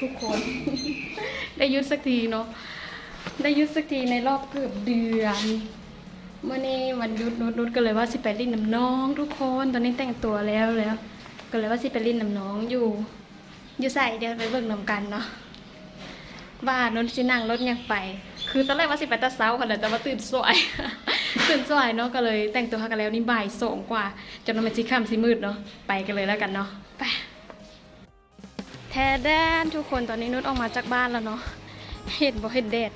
ทุกคน ได้ยุดสักทีเนาะได้ยุดสักทีในรอบเกือบเดือนเมื่อนี้วันยุดนุดนุดก็เลยว่าสิไปเลินน้ำน้องทุกคนตอนนี้แต่งตัวแล้วแล้ว ก็เลยว่าสิไปเลินน้ำน้องอยู่อยู่ใส่เดี๋ยวไปเบิ่งนำกันเนาะว่านุชินั่งรถยังไป คือตอนแรกว่าสิไปตะเช้าค่ะแต่ว่าตื่นสวยตื่นสวยเนาะก็เลยแต่งตัวกันแล้วนี่บ่ายสองกว่าจนมันสิค่ำสิมืดเนาะไปกันเลยแล้วกันเนาะไป แท้แดนทุกคนตอนนี้นุชออกมาจากบ้านแล้วเนาะเห็นบ่เห็นแดด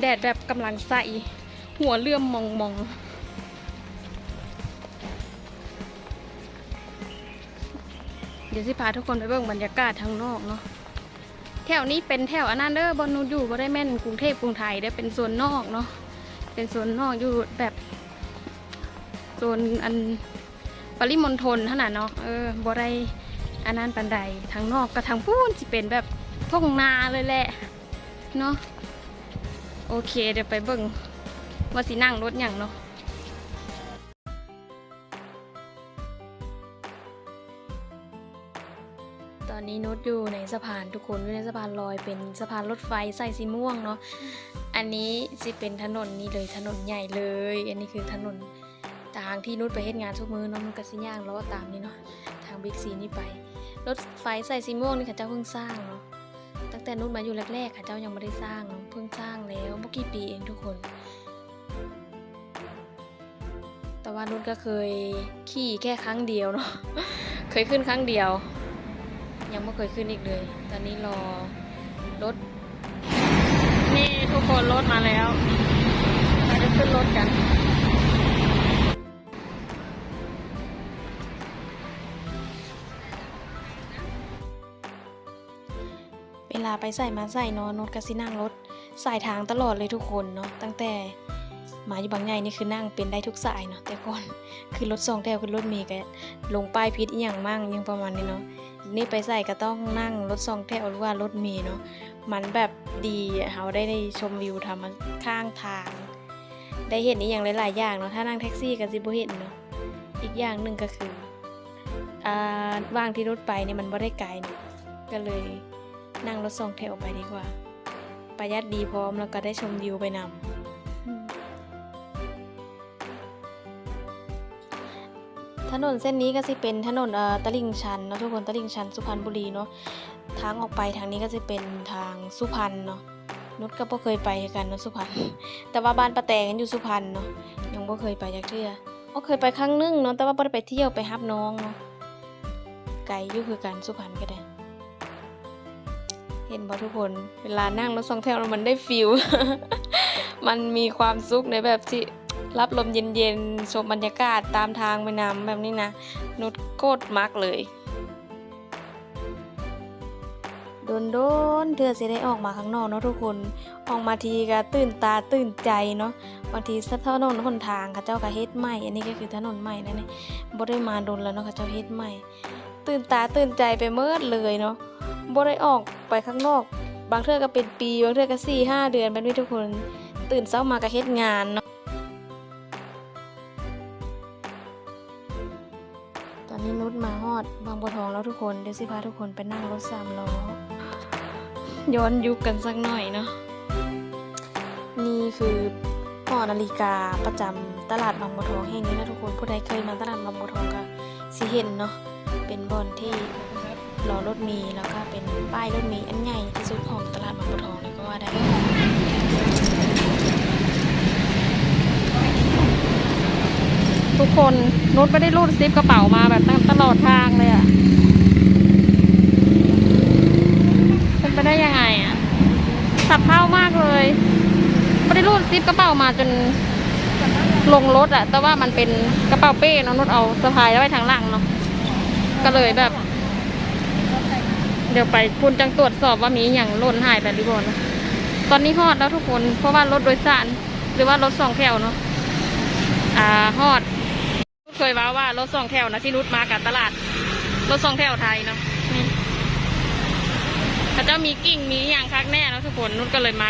แดดแบบกำลังใสหัวเลื่อมมองมองเดี๋ยวสิพาทุกคนไปเบิ่งบรรยากาศทางนอกเนาะแถวนี้เป็นแถวอันนั้นเด้อบอนนูอยู่บ่ได้แม่นกรุงเทพกรุงไทยเด้เป็นโซนนอกเนาะเป็นโซนนอกอยู่แบบโซนอันปริมณฑลเท่านั้นเนาะเออบ่ได้ อันนั้นปันใดทางนอกกับทางพูนสิเป็นแบบทุ่งนาเลยแหละเนาะโอเคเดี๋ยวไปเบิ่งว่าสินั่งรถอย่างเนาะตอนนี้นุชอยู่ในสะพานทุกคนอยู่ในสะพานลอยเป็นสะพานรถไฟใส่สีม่วงเนาะอันนี้สิเป็นถนนนี่เลยถนนใหญ่เลย อันนี้คือถนนทางที่นุชไปเฮ็ดงานทุกมือเนาะมันก็สิย่างล้อตามนี่เนาะทางบิ๊กซีนี่ไป รถไฟใส่สีม่วงนี่ค่ะเจ้าเพิ่งสร้างเนาะตั้งแต่นุ่นมาอยู่แรกๆค่ะเจ้ายังไม่ได้สร้างเนอะเพิ่งสร้างแล้วเมื่อกี่ปีเองทุกคน แต่ว่านุ่นก็เคยขี่แค่ครั้งเดียวเนาะเคยขึ้นครั้งเดียว ยังไม่เคยขึ้นอีกเลย ตอนนี้รอรถนี่ทุกคนรถมาแล้วเราจะขึ้นรถกันาไปใส่มาใส่เนอนนุชก็สินั่งรถสายทางตลอดเลยทุกคนเนาะตั้งแต่มาอยู่บางไงนี่คือนั่งเป็นได้ทุกสายเนาะแต่ก่อนคือรถสองแถวคือรถเมล์ก็ลงป้ายพิษอย่างมั่งยังประมาณนี้เนาะนี่ไปใส่ก็ต้องนั่งรถสองแถวหรือว่ารถเมล์เนาะมันแบบดีอะเราได้ได้ชมวิวธรรมข้างทาง ได้เห็นอีกอย่างหลายๆอย่างเนาะถ้านั่งแท็กซี่ก็สิบ่เห็นเนาะอีกอย่างหนึ่งก็คืออ่าว่างที่รถไปเนี่ยมันบ่ได้ไกลเนาะก็เลย นั่งรถสองแถวไปดีกว่า ประหยัดดีพร้อมแล้วก็ได้ชมวิวไปนำถนนเส้นนี้ก็จะเป็นถนนเออตลิ่งชันเนาะทุกคนตลิ่งชันสุพรรณบุรีเนาะทางออกไปทางนี้ก็จะเป็นทางสุพรรณเนาะนุชก็บ่เคยไปกันเนาะสุพรรณแต่ว่าบ้านป้าแตงอยู่สุพรรณเนาะยังบ่เคยไปจักเทื่อก็เคยไปครั้งหนึงเนาะแต่ว่าบ่ได้ไปเที่ยวไปฮับน้องเนาะไกลอยู่คือกันสุพรรณก็ได้ เห็นบ่ทุกคน เวลานั่งรถสองแถวแล้วมันได้ฟิลมันมีความสุขในแบบที่รับลมเย็นๆ ชมบรรยากาศตามทางไปน้ำแบบนี้นะ นุดโคตรมักเลย โดนโดนๆเธอจะได้ออกมาข้างนอกเนาะทุกคน ออกมาทีก็ตื่นตาตื่นใจเนาะ บางทีสะถนนหนทางเขาเจ้าก็เฮ็ดใหม่ อันนี้ก็คือถนนใหม่นั่นเองบ่ได้มาโดนแล้วเนาะเขาเจ้าเฮ็ดใหม่ ตื่นตาตื่นใจไปเมิดเลยเนาะ บ่ได้ออกไปข้างนอก บางเทื่อก็เป็นปี บางเทื่อก็สี่ห้าเดือนแบบนี้ทุกคน ตื่นเช้ามาก็เฮ็ดงานเนาะตอนนี้นุชมาฮอด บางบัวทองแล้วทุกคนเดี๋ยวสิพาทุกคนไปนั่งรถสามล้อย้อนยุคกันสักหน่อยเนาะนี่คือหอนาฬิกาประจำตลาดบางบัวทองแห่งนี้นะทุกคนผู้ใดเคยมาตลาดบางบัวทองก็สิเห็นเนาะเป็นบอนที่ รอรถเมีแล้วก็เป็นป้ายรถเมีอันใหญ่ที่สุดของตลาดบางบัวทองเลยก็ว่าได้ทุกคนนุชไม่ได้รูดซิปกระเป๋ามาแบบตลอดทางเลยอะเป็นไปได้ยังไงอะสับเท่ามากเลยไม่ได้รูดซิปกระเป๋ามาจนลงรถอะแต่ว่ามันเป็นกระเป๋าเป้เนาะนุชเอาสะพายไว้ทางหลังเนาะก็เลยแบบ เดี๋ยวไปคุณจังตรวจสอบว่ามีอย่างหล่นหายไปหรือเปล่าตอนนี้ฮอดแล้วทุกคน เพราะว่ารถโดยสารหรือว่ารถสองแถวเนาะ อ่าฮอดเคยว่าว่ารถสองแถวนะที่นุชมากับตลาด รถสองแถวไทยเนาะเขาเจ้ามีกิ่งมีอย่างคักแน่แล้วทุกคนนุชก็เลยมา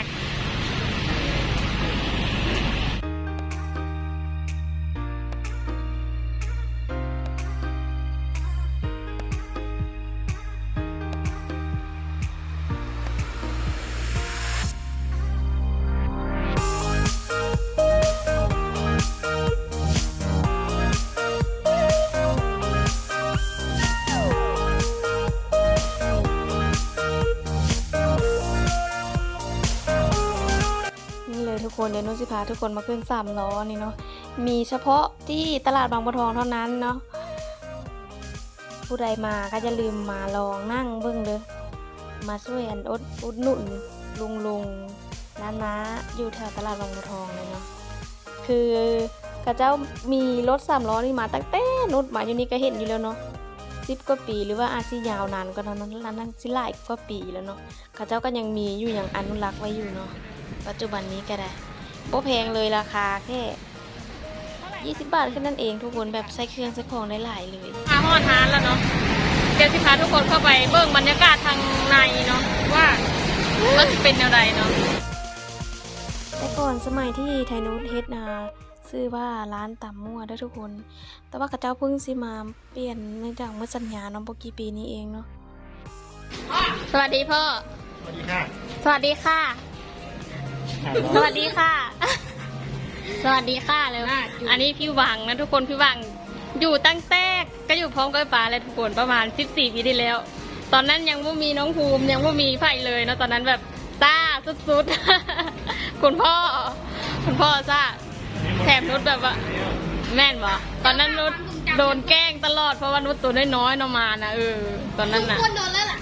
สิพาทุกคนมาขึ้นสามล้อนี่เนาะมีเฉพาะที่ตลาดบางบัวทองเท่านั้นเนาะผู้ใดมาก็จะลืมมาลองนั่งเบิ่งเด้อมาช่วยอันอดอุดหนุนลุงลุงน้าน้าอยู่แถวตลาดบางบัวทองเลยเนาะคือกระเจ้ามีรถสามล้อนี่มาตั้งแต่นุดมาอยู่นี่ก็เห็นอยู่แล้วเนาะสิบกว่าปีหรือว่าอาจสิยาวนานก็เนาะนั้นนั้นสิหลายกว่าปีแล้วเนาะข้าเจ้าก็ยังมีอยู่อย่างอนุรักษ์ไว้อยู่เนาะปัจจุบันนี้ก็ได้ โบแพงเลยราคาแค่20 บาทแค่นั้นเองทุกคนแบบใช้เครื่องใช้ของได้หลายเลยมาฮอดฮานแล้วเนาะเดี๋ยวสิพาทุกคนเข้าไปเบิ่งบรรยากาศทางในเนาะว่าว่าจะเป็นอะไรเนาะแต่ก่อนสมัยที่ไทยนูตเฮ็ดนาชื่อว่าร้านตำมั่วเด้อทุกคน แต่ว่าข้าเจ้าเพิ่งสิมาเปลี่ยนเนื่องจากเมื่อสัญญาเนาะบ่กี่ปีนี้เองเนาะสวัสดีพ่อ สวัสดีค่ะ สวัสดีค่ะ สวัสดีค่ะ สวัสดีค่ะเลยอันนี้พี่หวังนะทุกคนพี่หวังอยู่ตั้งแต่ก็อยู่พร้อมกับป๋าเลยทุกคนประมาณ 14 ปีที่แล้ว ตอนนั้นยังไม่มีน้องภูมิยังไม่มีไฟเลยเนาะตอนนั้นแบบซ่าสุดๆ คุณพ่อ คุณพ่อซ่าแถมนุชแบบว่าแม่นวะตอนนั้นนุชโดนแกล้งตลอดเพราะว่านุชตัวน้อยๆเนาะมานะเออตอนนั้นนะคนโดนแล้วล่ะ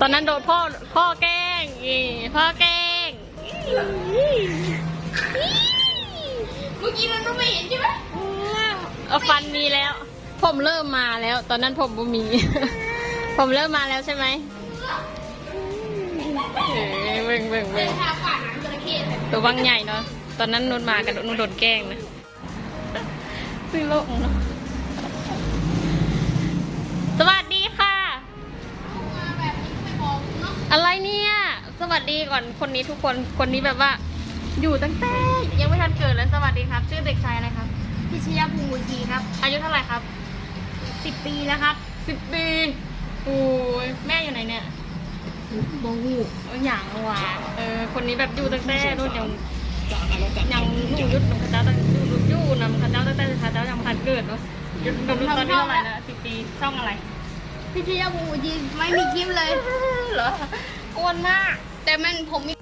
ตอนนั้นโดนพ่อพ่อแกล้งอีพ่อแกล้งเมื่อกี้มันไม่เห็นใช่ไหมเอาฟันมีแล้ว ผมเริ่มมาแล้ว ตอนนั้นผมบ่มี ผมเริ่มมาแล้วใช่ไหมเออเบิ่งเบิ่งเบิ่งทาฝ่าหนังจระเข้เลยตัววังใหญ่เนาะตอนนั้นนุนมากับนุนโดนแกล้งนะซื้อโลกเนาะสวัสดี สวัสดีก่อนคนนี้ทุกคนคนนี้แบบว่า อยู่ตั้งแต่ยังไม่ทันเกิดเลยสวัสดีครับ ชื่อเด็กชายอะไรครับ พิชยาภูมิจีครับ อายุเท่าไหร่ครับสิบปีแล้วครับสิบปีโอ้ยแม่อยู่ไหนเนี่ยโบหูเอออย่างวะเออคนนี้แบบอยู่ตั้งแต่รุ่นยังยังหนูยุดหนูข้าเจ้าตั้งอยู่อยู่นำข้าเจ้าตั้งแต่ข้าเจ้ายังไม่ทันเกิดเนาะยุดนำรุ่นตอนนี้เท่าไหร่นะสิบปีช่องอะไรพิชยาภูมิจีไม่มีคลิปเลยเหรออ้วนมาก แต่มันผมมี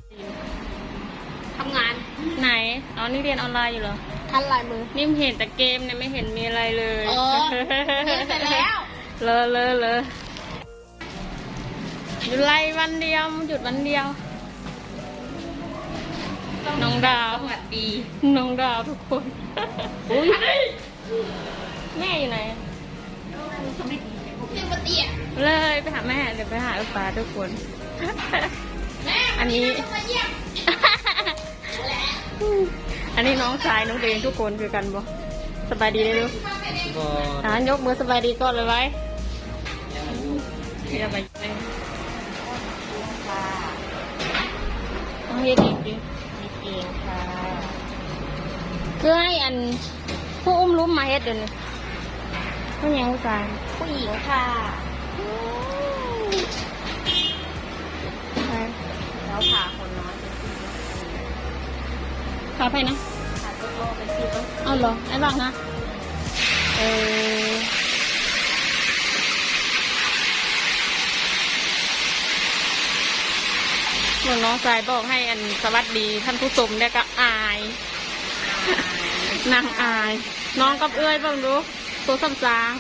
ทำงานไหนอ๋อนี่เรียนออนไลน์อยู่เหรอ ทันลายมือ นิ่มเห็นแต่เกมเนี่ยไม่เห็นมีอะไรเลยอ๋อเรียนเสร็จแล้ว เลอะเลอะเลอะหยุดไล่วันเดียวหยุดวันเดียว น้องดาว สวัสดี น้องดาวทุกคนแม่อยู่ไหนเรียนปฏิอะเลยไปหาแม่เดี๋ยวไปหาลูกปลาทุกคนแม่ อันนี้ต้องมาเยี่ยมอันนี้น้องชายน้องเดนทุกคนคือกันบ่สบายดีเลยลูกก็อ่านยกมือสบายดีก่อนเลยไว้อย่าไปเลยเอาเฮ็ดอีกดิมีเองค่ะคือให้อันผู้อุ้มลุ้มมาเฮ็ดเดี๋ยวนี้ผู้หญิงผู้ชายผู้หญิงค่ะ แล้วผ่าคนน้อยขาไปนะผ่าตัวโตเป็นสิบแล้วเอาเหรอไอ้บ้างนะเออเหมือนน้องสายบอกให้อันสวัสดีท่านผู้ชมเนี่ยก็อายนางอาย น้องกับเอื้อยเบ้างดูตัวซ้ำซาง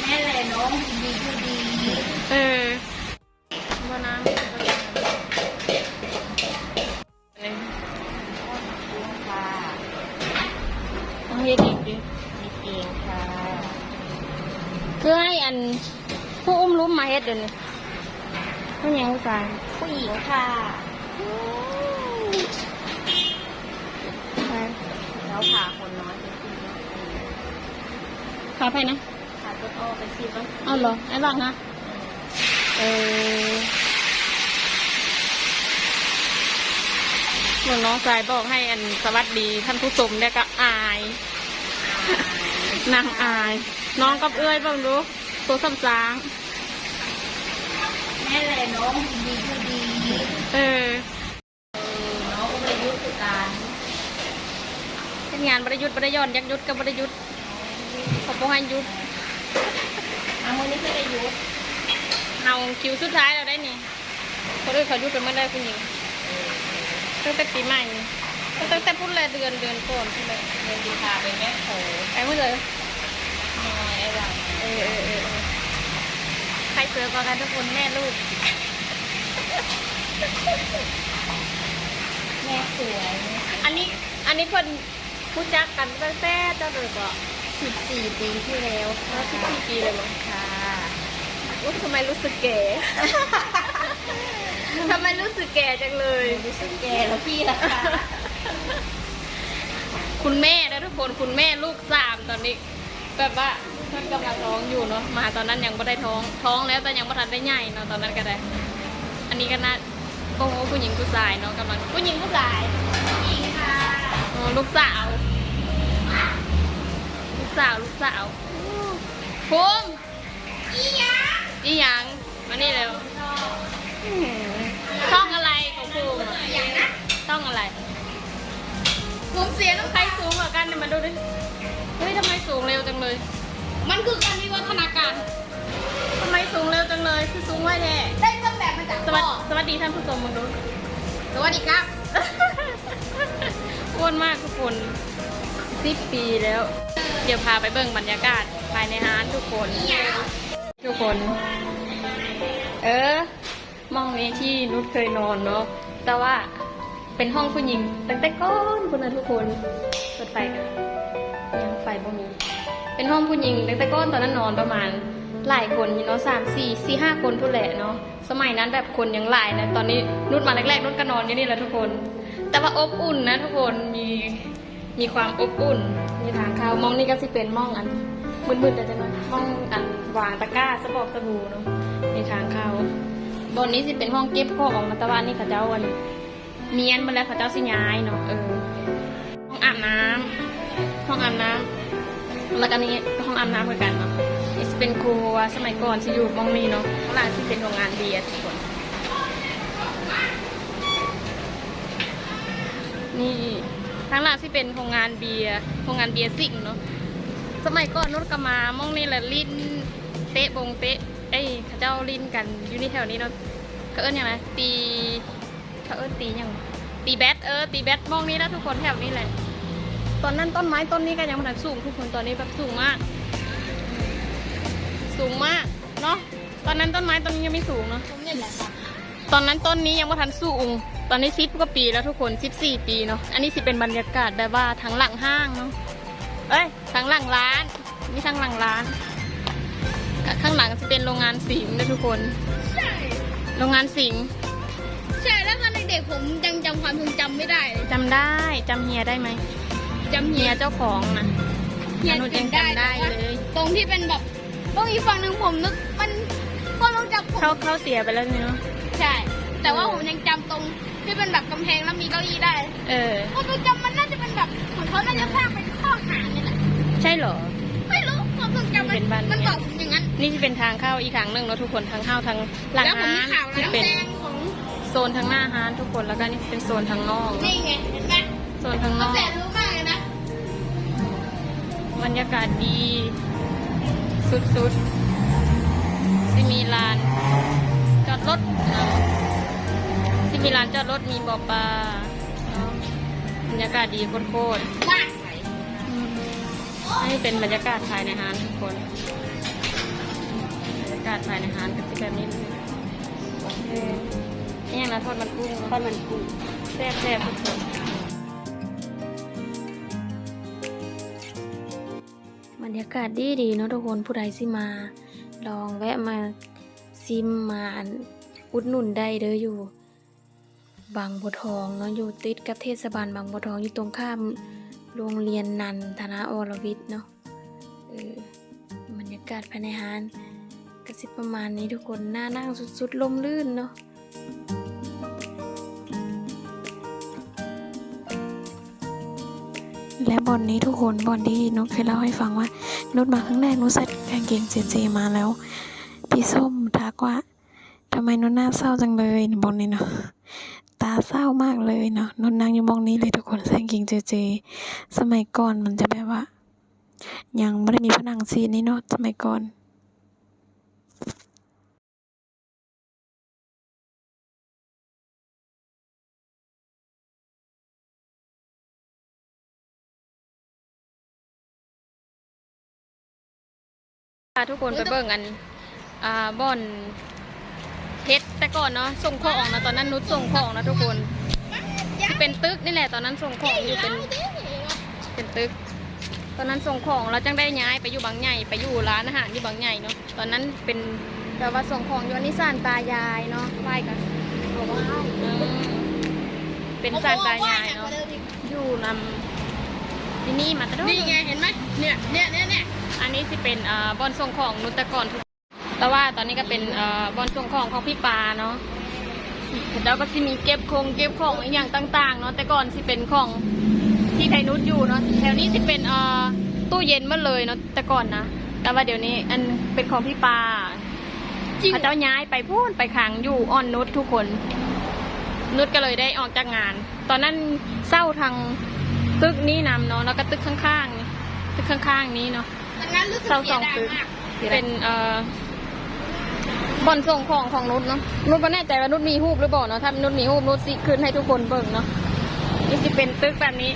แม่เลยน้องดีคือดี เออ นผู้อุ้มลุ้มมาเฮ็ดเดี๋ยวนี้ผู้หญิงผู้ชายผู้หญิงค่ะใช่แล้วผ่าคนน้อยเป็นสิบแล้วขาไปนะผ่าตัวโตเป็นสิบแล้วเอาเหรอไอ้บ้างนะเออเหมือนน้องสายบอกให้อันสวัสดีท่านผู้ชมเนี่ยก็อายนางอาย น้องกับเอื้อยเบ้างดู ตัวซ้ำซางแม่เลยน้องดีคือดีเออน้องก็ไปยุทธการเป็นงานบริยุทธ์บริยอนยักยุทธกับบริยุทธ์เขาบอกให้ยุทธเอามือนี้คือได้ยุทธเอาคิวสุดท้ายเราได้นี่โคนอื่นเขาหยุดกันเมื่อได้คุณหญิงตั้งแต่ปีใหม่ตั้งแต่พูดเลยเดือนเดือนก่อนพูดเลยเดินดีพาไปแม่โขไปเมื่อเลยน้อยไอ้หลัง เออเออเออเออใครเจอกันทุกคนแม่ลูก แม่สวยอันนี้ อันนี้เพิ่นรู้จักกันตั้งแต่เจ้าเลยก็สิบสี่ปีที่แล้วมาสิบสี่ปีเลยมั้งค่ะอุ๊ยทำไมรู้สึกแก่ทำไมรู้สึกแก่จังเลย รู้สึกแก่แล้วพี่ล่ะคะคุณแม่นะทุกคนคุณแม่ลูกสามตอนนี้แบบว่า พื่อนกำลังท้องอยู่เนาะมาตอนนั้นยังไม่ได้ท้อง ท้องแล้วแต่ยังไม่ทันได้ใหญ่เนาะตอนนั้นก็ได้ อันนี้ก็น่าโอ้โหผู้หญิงผู้ชายเนาะกำลังผู้หญิงผู้ชายจริงค่ะอ๋อลูกสาวลูกสาวลูกสาวภูมิอีหยังอีหยังมานี่เร็วช่องอะไรของภูมิอะอีหยังนะช่องอะไรผมเสียน้ำใครสูงกว่ากันเนี่ยมาดูดิเฮ้ยทำไมสูงเร็วจังเลย มันคือการวิวัฒนาการ ทำไมสูงเร็วจังเลยคือสูงไว้แท้ได้ต้นแบบมาจากสวัสดีสวัสดีท่านผู้ชมมึงดูสวัสดีครับอ้วนมากทุกคนสิบปีแล้ว เดี๋ยวพาไปเบิ่งบรรยากาศภายในร้านทุกคนอีหยังทุกคน เออมองนี้ที่นุชเคยนอนเนาะ แต่ว่าเป็นห้องผู้หญิงตั้งแต่ก้อนคุณนะทุกคนเปิดไฟกันยังไฟบ่มี เป็นห้องผู้หญิงแต่ก้อนตอนนั้นนอนประมาณหลายคนเนาะสามสี่สี่ห้าคนทุกแหละเนาะสมัยนั้นแบบคนยังหลายนะตอนนี้นุชมาแรกๆนุชก็นอนอยู่นี่แหละทุกคน แต่ว่าอบอุ่นนะทุกคนมีมีความอบอุ่น มีทางเข้ามองนี่ก็สิเป็นมองอันมืดๆแต่จะน้อยมองอันวางตะกร้าสบอกสบู่เนาะมีทางเข้าบนนี้สิเป็นห้องเก็บข้อออกมาตะวันนี่ขาเจ้าวันเมียนมาแล้วขาเจ้าสิย้ายเนาะเออห้องอาบน้ำห้องอาบน้ำ แล้วก็นี่ห้องอาบน้ำเหมือนกันเนาะนี่สิเป็นครัวสมัยก่อนสิอยู่มองนี้เนาะข้างหลังสิเป็นโรงงานเบียร์ทุกคน นี่ทางหลังที่เป็นโรงงานเบียร์โรงงานเบียร์ซิ่งเนาะสมัยก่อนนุชก็มามองนี่แหละลิ้นเตะบงเตะเอ้ยเขาเจ้าลิ้นกันอยู่นี่แถวนี้เนาะเขาเอิ้นยังไงตีเขาเอิ้นตียังตีแบดเออตีแบดมองนี้แล้วทุกคนแถวนี้แหละ ตอนนั้นต้นไม้ต้นนี้ก็ยังไม่ทันสูงทุกคนตอนนี้แบบสูงมาก สูงมากเนาะตอนนั้นต้นไม้ต้นนี้ยังไม่สูงเนาะผมเนี่ยแหละค่ะตอนนั้นต้นนี้ยังไม่ทันสูงตอนนี้สิบกว่าปีแล้วทุกคนสิบสี่ปีเนาะอันนี้สิเป็นบรรยากาศแบบว่าทางหลังห้างเนาะเอ้ยทางหลังร้านมีทางหลังร้านกับข้างหลังจะเป็นโรงงานสิงห์นะทุกคนใช่โรงงานสิงห์ใช่แล้วตอนเด็กๆผมยังจำความทรงจำไม่ได้เลยจำได้จำเฮียได้ไหม จำเฮีเฮียยเจ้าของนะเฮียอนุยังจำได้แต่ว่าเลย ตรงที่เป็นแบบตรงอีกฝั่งหนึ่งผมนึกมันก็ต้องจำผมเขาเขาเสียไปแล้วนี่เนาะใช่ แต่ว่าผมยังจำตรงที่เป็นแบบกำแพงแล้วมีเก้าอี้ได้ เออความทรงจำมันน่าจะเป็นแบบเหมือนเขาน่าจะสร้างเป็นข้อหาเนี่ยแหละใช่เหรอไม่รู้ความทรงจำมันเป็นบ้านมันเนี่ยบอกผมอย่างนั้นนี่จะเป็นทางเข้าอีกทางหนึ่งเนาะทุกคนทางเข้าทางหลังแล้วผมร้ามีนข่าวที่ร้านเป็นแดงของโซนทางหน้าร้านทุกคนแล้วก็นี่เป็นโซนทางนอกนี่ไงเห็นไหมโซนทางนเขาอก บรรยากาศดี สุดๆที่มีลาน จอดรถเนาะที่มีลานจอดรถมีบ่อปลาเนาะบรรยากาศดีโคตรมากไหนๆอืมนี่เป็นบรรยากาศภายในร้านทุกคน บรรยากาศภายในร้านก็จะแบบนี้เลยเออนี่ยังนะทอดมันกุ้งทอดมันกุ้งแซ่บๆทุกคน รรยากาศดีดีเนาะทุกคนผู้ใดสิมา ลองแวะมาซิมมาอุดหนุนได้เด้ออยู่ บางบัวทองเนาะอยู่ติดกับเทศบาลบางบัวทองอยู่ตรงข้ามโรงเรียนนันทนาอรวิทย์เนาะบรรยากาศภายในห้านก็สิบประมาณนี้ทุกคนน่านั่งสุดๆลมลื่นเนาะ และบอลนี้ทุกคนบอลที่นุชเคยเล่าให้ฟังว่านุชมาครั้งแรกนุชใส่กางเกงเจเจมาแล้ว พี่ส้มทักว่าทำไมนุชหน้าเศร้าจังเลยบอลนี้เนาะตาเศร้ามากเลยเนาะนุชนั่งอยู่มองนี้เลยทุกคนใส่กางเกงเจเจ สมัยก่อนมันจะแบบว่า ยังไม่ได้มีผนังซีนนี่เนาะสมัยก่อน พาทุกคนไปเบิ่งกันอ่าบ่อนเพชรแต่ก่อนเนาะส่งของนะตอนนั้นนุชส่งของนะทุกคนที่เป็นตึกนี่แหละตอนนั้นส่งของอยู่เป็นเป็นตึก ตอนนั้นส่งของแล้วจังได้ย้ายไปอยู่บางใหญ่ไปอยู่ร้านอาหารอยู่บางใหญ่เนาะตอนนั้นเป็นแบบว่าส่งของอยู่อันนี้สานตายายเนาะไหว้กันเออเป็นสานตายายเนาะอยู่นำที่นี่มาตะดุนี่ไงเห็นไหมเนี่ยเนี่ยเนี่ยเนี่ย อันนี้สิเป็นอบอนส่งของนุตก่อนทุกแต่ว่าตอนนี้ก็เป็นอบอนส่งของของพี่ปาเนาะแล้วก็สิมีเก็บคงเก็บของอย่างต่างๆเนาะแต่ก่อนสิเป็นของที่ไทยนุชอยู่เนาะแถวนี้สิเป็นอตู้เย็นมาเลยเนาะแต่ก่อนนะแต่ว่าเดี๋ยวนี้อันเป็นของพี่ปาพระเจ้าย้ายไปพูนไปขังอยู่อ่อนนุชทุกคน นุชก็เลยได้ออกจากงาน ตอนนั้นเศร้าทางตึกนี้นำเนาะแล้วก็ตึกข้างๆนี่ตึกข้างๆนี้เนาะ ดังนั้นรู้สึกเศร้าเสีสอยงดายตึกมากเป็นเอ่อบ่อนส่งของของนุชเนาะนุชไม่แน่ใจว่านุชมีรูปหรือเปล่าเนาะถ้านุชมีรูปนุชสิขึ้นให้ทุกคนเบิ่งเนาะนี่สิเป็นตึกแบบนี้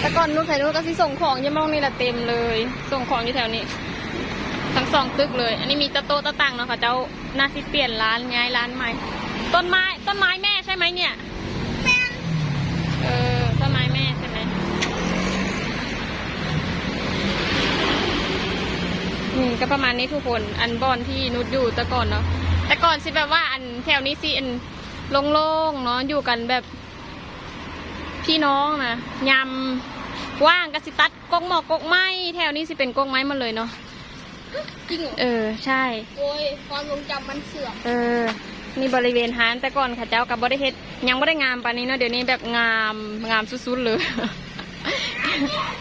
แต่ก่อนนุชไทยนุชก็สิส่งของอยี่มองนี่แหละเต็มเลย ส่งของอยู่แถวนี้ ทั้งสองตึกเลย อันนี้มีตะโต๊ะตะตังเนาะค่ะเจ้าน่าสิเปลี่ยนร้านย้ายร้านใหม่ ต้นไม้ต้นไม้แม่ใช่ไหมเนี่ยเออต้นไม้แม่ใช่ไหม อืมก็ประมาณนี้ทุกคน อันบอนที่นุชอยู่แต่ก่อนเนาะแต่ก่อนสิแบบว่าอันแถวนี้สิอันโล่งๆเนาะอยู่กันแบบ พี่น้องนะยำว่างก็สิตัดกงหมอกกงไม้แถวนี้สิเป็นกงไม้หมาเลยเนาะจริงเหรอเออ ใช่ โอ้ยความทรงจำมันเสื่อมเออนี่บริเวณฮานแต่ก่อนข้าเจ้ากับบริเฮ็ดยังไม่ได้งามปานนี้เนาะเดี๋ยวนี้แบบงามงามสุดๆเลย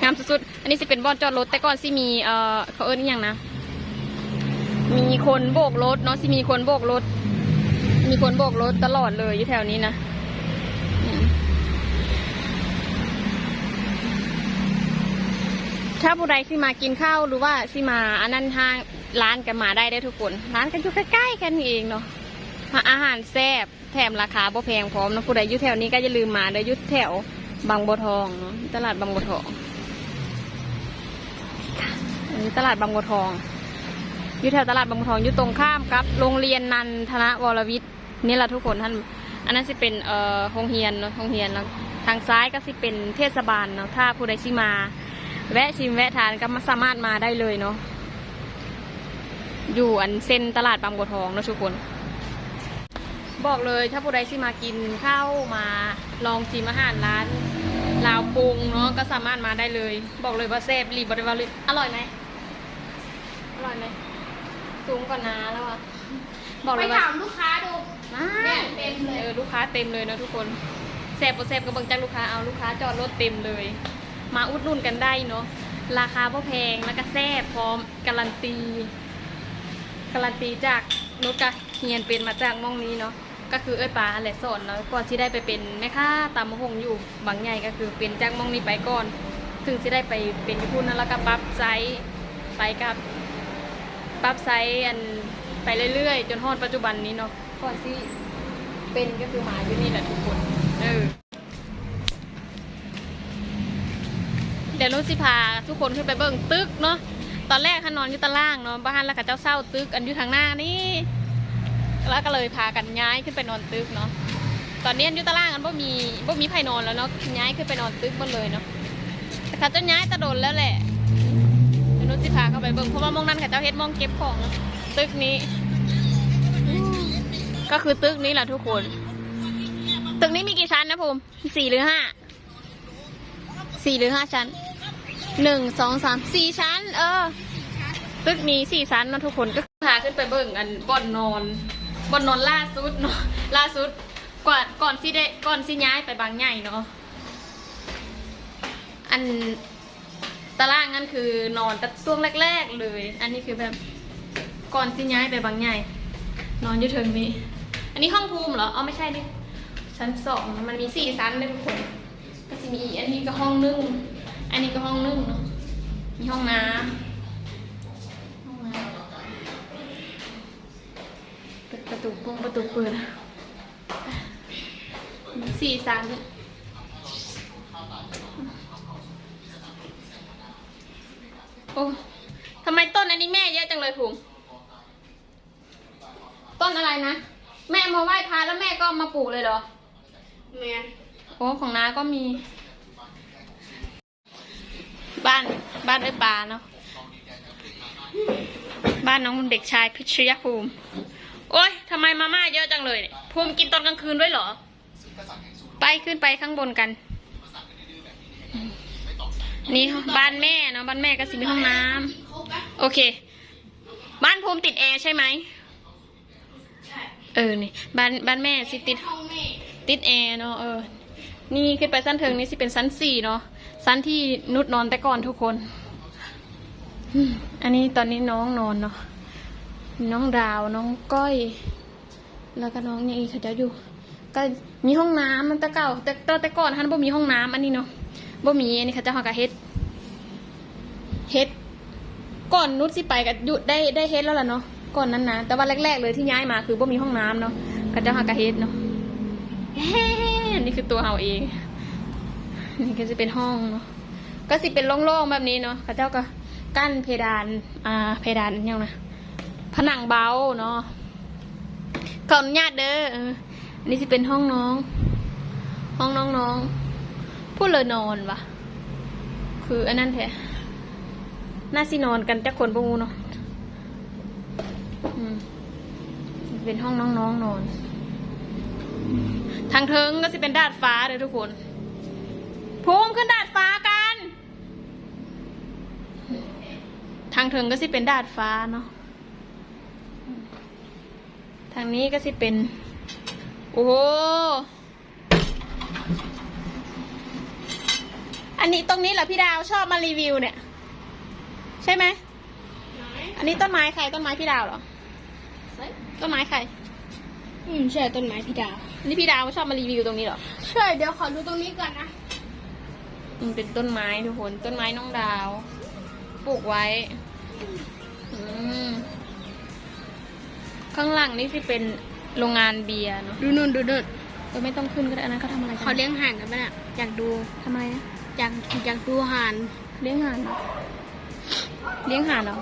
งามสุดๆ อันนี้สิเป็นบ่อนจอดรถ แต่ก่อนสิมีเอ่อเขาเอิ้นอหย่างนะ มีคนโบกรถเนาะสิมีคนโบกรถ มีคนโบกรถตลอดเลยอยู่แถวนี้นะอืมถ้าผู้ใดสิมากินข้าวหรือว่าสิมาอันนั้นทางร้านกันมาได้ได้อทุกคน ร้านกันอยู่ใกล้ๆกันนี่เองเนาะอาหารแซ่บแถมราคาบ่แพงพร้อมนะผู้ใดอยู่แถวนี้ก็อย่าลืมมาเด้ออยู่แถว บางบัวทองเนาะตลาดบางบัวทอง อันนี้ตลาดบางบัวทองอยู่แถวตลาดบางบัวทองอยู่ตรงข้ามกับ โรงเรียนนันทนวรวิทย์นี่แหละทุกคนท่าน อันนั้นสิเป็นเอ่อโรงเรียนเนาะโรงเรียนแล้วทางซ้ายก็สิเป็นเทศบาลเนาะถ้าผู้ใดสิมา แวะชิมแวะทานก็มาสามารถมาได้เลยเนาะอยู่อันเส้นตลาดบางบัวทองเนาะทุกคน บอกเลยถ้าผู้ใดที่มากินข้าวมาลองชิมอาหารร้านลาวปรุงเนาะก็สามารถมาได้เลย บอกเลยว่าแซ่บรีบบริวารเลยอร่อยไหมอร่อยไหมสูงกว่านาแล้วอะบอกไปเลยว่าถามลูกค้าดูมาเนี่ยเต็มเลยเออลูกค้าเต็มเลยนะทุกคนแซ่บบ่แซ่บก็เบิ่งจากลูกค้าเอาลูกค้าจอดรถเต็มเลย มาอุดหนุนกันได้เนาะราคาพ่แพงแล้วก็แซ่บพร้อมการันตีการันตีจากนุกกะเฮียนเป็นมาจากหมองนี้เนาะ ก็คือเอ้ยปลาแหละสอนแล้วก่อนที่ได้ไปเป็นแม่ค้าตามมะฮงอยู่บางใหญ่ก็คือเป็นจากหมองนี้ไปก่อน ถึงที่ได้ไปเป็นญี่ปุ่นนั้นแล้วก็ปรับไซส์ไปกับปรับไซส์อันไปเรื่อยๆ จนฮอดปัจจุบันนี้เนาะก่อนที่เป็นก็คือหมาอยู่นี่แหละทุกคนเออเดี๋ยวนุสิพาทุกคนขึ้นไปเบิ่งตึกเนาะตอนแรกเขานอนอยู่ตารางเนาะบ้านแล้วก็เจ้าเศร้าตึกอันอยู่ทางหน้านี่ แล้วก็เลยพากันย้ายขึ้นไปนอนตึกเนาะตอนนี้อยู่ตารางกันบ่มีบ่มีไผนอนแล้วเนาะย้ายขึ้นไปนอนตึกหมดเลยเนาะแต่เขาเจ้าย้ายตะโดนแล้วแหละโนุสิพาเข้าไปเบิ่งเพราะว่ามองนั้นเขาเจ้าเฮ็ดมองเก็บของตึกนี้ ก็คือตึกนี้แหละทุกคน ตึกนี้มีกี่ชั้นนะภูมิสี่หรือห้าสี่หรือห้าชั้นหนึ่งสองสามสี่ชั้น เออ ตึกนี้สี่ชั้นนะทุกคนก็พาขึ้นไปเบิ่งอันบ่อนนอน บนนอนล่าสุดเนาะล่าสุดก่อนก่อนสิได้ก่อนสิย้ายไปบางใหญ่เนาะอันตารางนั่นคือนอนแต่ช่วงแรก ๆ เลย อันนี้คือแบบก่อนสิย้ายไปบางใหญ่ นอนอยู่เทิงนี้ อันนี้ห้องภูมิเหรออ๋อไม่ใช่ดิชั้นสองมันมีสี่ชั้นเลยทุกคนก็จะมีอันนี้ก็ห้องนึ่งอันนี้ก็ห้องนึ่งเนาะมีห้องน้ำห้องน้ำเปิดประตูพงประตูเปิดสี่สันโอ้ทำไมต้นอันนี้แม่เยอะจังเลยภูมิต้นอะไรนะ แม่มาไหว้พระแล้วแม่ก็เอามาปลูกเลยเหรอแมนโอ้ของน้าก็มี บ้านบ้านไอ้ปลาเนาะบ้านน้องเด็กชายพิชยภูมิ โอ้ยทำไมมาม่าเยอะจังเลยเนี่ยภูมิกินตอนกลางคืนด้วยเหรอ ไปขึ้นไปข้างบนกัน นี่บ้านแม่เนาะบ้านแม่ก็สิมีห้องน้ำโอเค บ้านภูมิติดแอร์ใช่ไหมเออนี่บ้านบ้านแม่สิติดติดแอร์เนาะเออ นี่ขึ้นไปสั้นเทิงนี่สิเป็นสั้นสี่เนาะสั้นที่นุดนอนแต่ก่อนทุกคน อันนี้ตอนนี้น้องนอนเนาะ น้องดาวน้องก้อย แล้วก็น้องเนี่ยอีกเขาจะอยู่ ก็มีห้องน้ำมันแต่เก่า แต่แต่ก่อนท่านบ่มีห้องน้ำอันนี้เนาะบ่มีอันนี้เขาจะหอกเฮ็ดเฮ็ดก่อนนุชสิไปก็หยุดได้ได้เฮ็ดแล้วล่ะเนาะก่อนนั้นนะแต่ว่าแรก ๆ เลยที่ย้ายมาคือบ่มีห้องน้ำเนาะเขาจะหอกะเฮ็ดเนาะนี่คือตัวเฮาเอง นี่ก็จะเป็นห้องเนาะก็สิเป็นโล่งๆแบบนี้เนาะเขาเจ้าก็กั้นเพดาน อ่า เพดานยังนะ ผนังเบาเนาะขออนุญาตเด้ออันนี่สิเป็นห้องน้อง ห้องน้องๆพูดเลยนอนวะคืออันนั้นแท้น่าสินอนกันแต่คนปูเนาะอืมเป็นห้องน้องๆนนอน ทางเทิงก็จะเป็นดาดฟ้าเลยทุกคนภูมิขึ้นดาดฟ้ากัน ทางเทิงก็สิเป็นดาดฟ้าเนาะ ทางนี้ก็สิเป็น โอ้โหอันนี้ตรงนี้เหรอพี่ดาวชอบมารีวิวเนี่ย ใช่ไหมอันนี้ต้นไม้ใครต้นไม้พี่ดาวเหรอต้นไม้ใคร อืมใช่ต้นไม้พี่ดาวอันนี่พี่ดาวชอบมารีวิวตรงนี้เหรอใช่เดี๋ยวขอดูตรงนี้ก่อนนะมันเป็นต้นไม้ทุกคนต้นไม้น้องดาว ปลูกไว้ ข้างหลังนี่สิเป็นโรงงานเบียร์เนาะดูนู่นดูนู่นเออไม่ต้องขึ้นก็ได้อันนั้นเขาทำอะไรกันเขาเลี้ยงห่านกันปะเนี่ยอยากดูทำอะไรนะอยากอยากดูห่าน เลี้ยงห่านเหรอเลี้ยงห่านเหรอ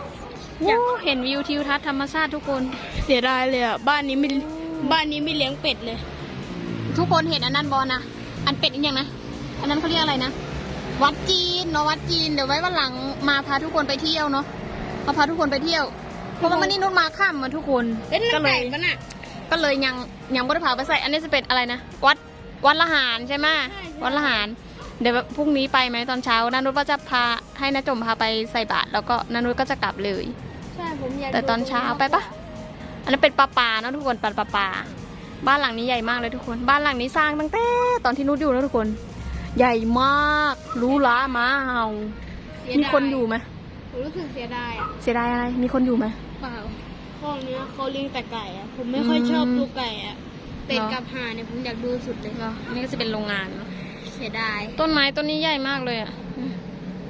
อยาก โอ้เห็นวิวทิวทัศน์ธรรมชาติทุกคน เสียดายเลยอะ บ้านนี้ไม่บ้านนี้ไม่เลี้ยงเป็ดเลย ทุกคนเห็นอันนั้นบอลนะ อันเป็ดอีกอย่างนะ อันนั้นเขาเรียกอะไรนะ วัดจีนเนาะวัดจีน เดี๋ยวไว้วันหลังมาพาทุกคนไปเที่ยวเนาะมาพาทุกคนไปเที่ยว เพราะว่ามันนี่นุ่นมาข้ามมาทุกคนเอ๊ะนั่ก็นเลไก่ยปะน่ะ ก็เลยยังยังไม่ได้พาไปใส่อันนี้จะเป็นอะไรนะ วัดวัดละหารใช่ไหมใช่ใช่ วัดละหาร เดี๋ยวพรุ่งนี้ไปไหมตอนเช้านานุชว่าจะพาให้นาจมพาไปใส่บาตรแล้วก็นานุชก็จะกลับเลย ใช่ผมอยากแต่ตอนเช้าไปปะอันนั้นเป็นปลาปลาเนอะทุกคนปลาปลาปลาบ้านหลังนี้ใหญ่มากเลยทุกคน บ้านหลังนี้สร้างตั้งแต่ตอนที่นุชอยู่นะทุกคน ใหญ่มากหรู้ล้ามาเห่าเสียดายมีคนอยู่ไหม ผมรู้สึกเสียดายอะเสียดายอะไร มีคนอยู่ไหม เปล่าห้องเนี้ยเขาเลี้ยงแต่ไก่อะ ผมไม่ค่อยอืม ชอบดูไก่อะเป็ดเหรอกับห่านเนี่ยผมอยากดูสุดเลยเหรออันนี้ก็จะเป็นโรงงานเนาะเสียดายต้นไม้ต้นนี้ใหญ่มากเลยอะ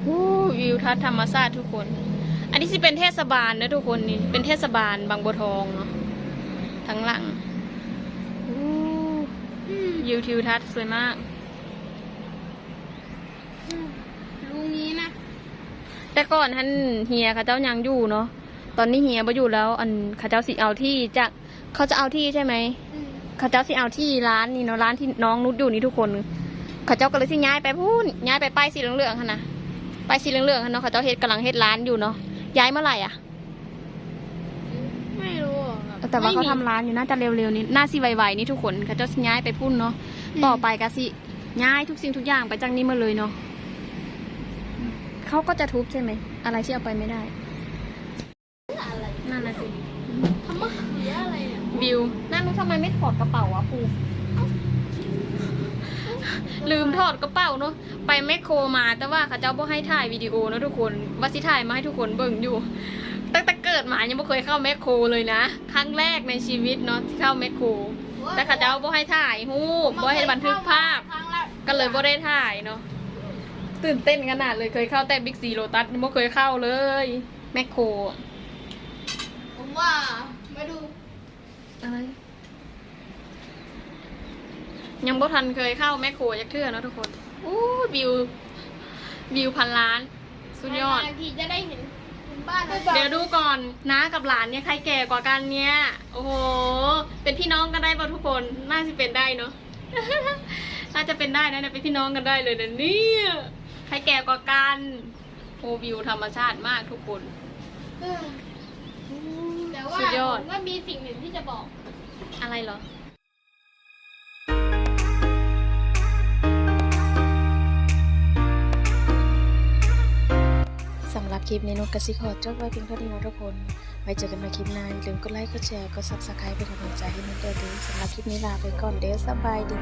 วู้วิวทัศน์ธรรมชาติทุกคน อันนี้สิเป็นเทศบาลนะทุกคนนี่ เป็นเทศบาลบางบัวทองเนาะ ทั้งหลังวู้วิวทิวทัศน์สวยมากลุงนี้นะ แต่ก่อนท่านเฮียเขาเจ้ายังอยู่เนาะตอนนี้เฮียบ่อยู่แล้ว อันเขาเจ้าสิเอาที่จากเขาจะเอาที่ใช่ไหมเขาเจ้าสิเอาที่ร้านนี่เนาะร้านที่น้องนุชอยู่นี่ทุกคนเขาเจ้าก็เลยสิย้ายไปพูนย้ายไปป้ายสีเหลืองๆค่ะนะป้ายสีเหลืองๆค่ะเนาะเขาเจ้าเฮ็ดกำลังเฮ็ดร้านอยู่เนาะย้ายเมื่อไหร่อะ ไม่รู้อะครับแต่ว่าเขาไม่มีทำร้านอยู่น่าจะเร็วๆนี้น่าสิไวๆนี่ทุกคนเขาเจ้าสิย้ายไปพุ่นเนาะอืมต่อไปก็สิย้ายทุกสิ่งทุกอย่างไปจากนี้มาเลยเนาะ เขาก็จะทุบใช่ไหม อะไรที่เอาไปไม่ได้อะไรนั่นน่ะสิทำมะเขืออะไรเนี่ยบิวนั่นรู้ทำไมไม่ถอดกระเป๋าวะปูลืมถอดกระเป๋าเนาะไปแมคโครมา แต่ว่าเขาเจ้าบ่ให้ถ่ายวิดีโอเนาะทุกคนว่าสิถ่ายมาให้ทุกคนเบิ่งอยู่ ตั้งแต่เกิดมายังไม่เคยเข้าแมคโครเลยนะ ครั้งแรกในชีวิตเนาะที่เข้าแมคโคร แต่เขาเจ้าบ่ให้ถ่ายรูปบ่ให้บันทึกภาพครั้งละก็เลยบ่ได้ถ่ายเนาะ ตื่นเต้นขนาดเลยเคยเข้าแต่บิ๊กซีโลตัสไม่เคยเข้าเลย แมคโครผมว่ามาดูอะไรยังบ่ทันเคยเข้าแมคโครยักเทื่อเนาะทุกคนอู้วิววิวพันล้าน สุดยอด นานๆทีจะได้เห็นบ้านเดี๋ยวดูก่อนน้ากับหลานเนี่ยใครแก่กว่ากันเนี่ย โอ้โห เป็นพี่น้องกันได้ป่ะทุกคน น่าจะเป็นได้เนาะ น่าจะเป็นได้นะเนี่ยเป็นพี่น้องกันได้เลยนะเนี่ย ใครแก่กว่ากันโอวิวธรรมชาติมากทุกคน แต่ว่าสุดยอด ผมก็มีสิ่งหนึ่งที่จะบอก อะไรเหรอ สำหรับคลิปนี้นุกกสิขอจบไว้เพียงเท่านี้นะทุกคน ไว้เจอกันใหม่คลิปหน้าอย่าลืมกดไลค์ กดแชร์ กด subscribe เป็นกำลังใจให้นุกด้วยเด้อสำหรับคลิปนี้ลาไปก่อนเด้อสบายดี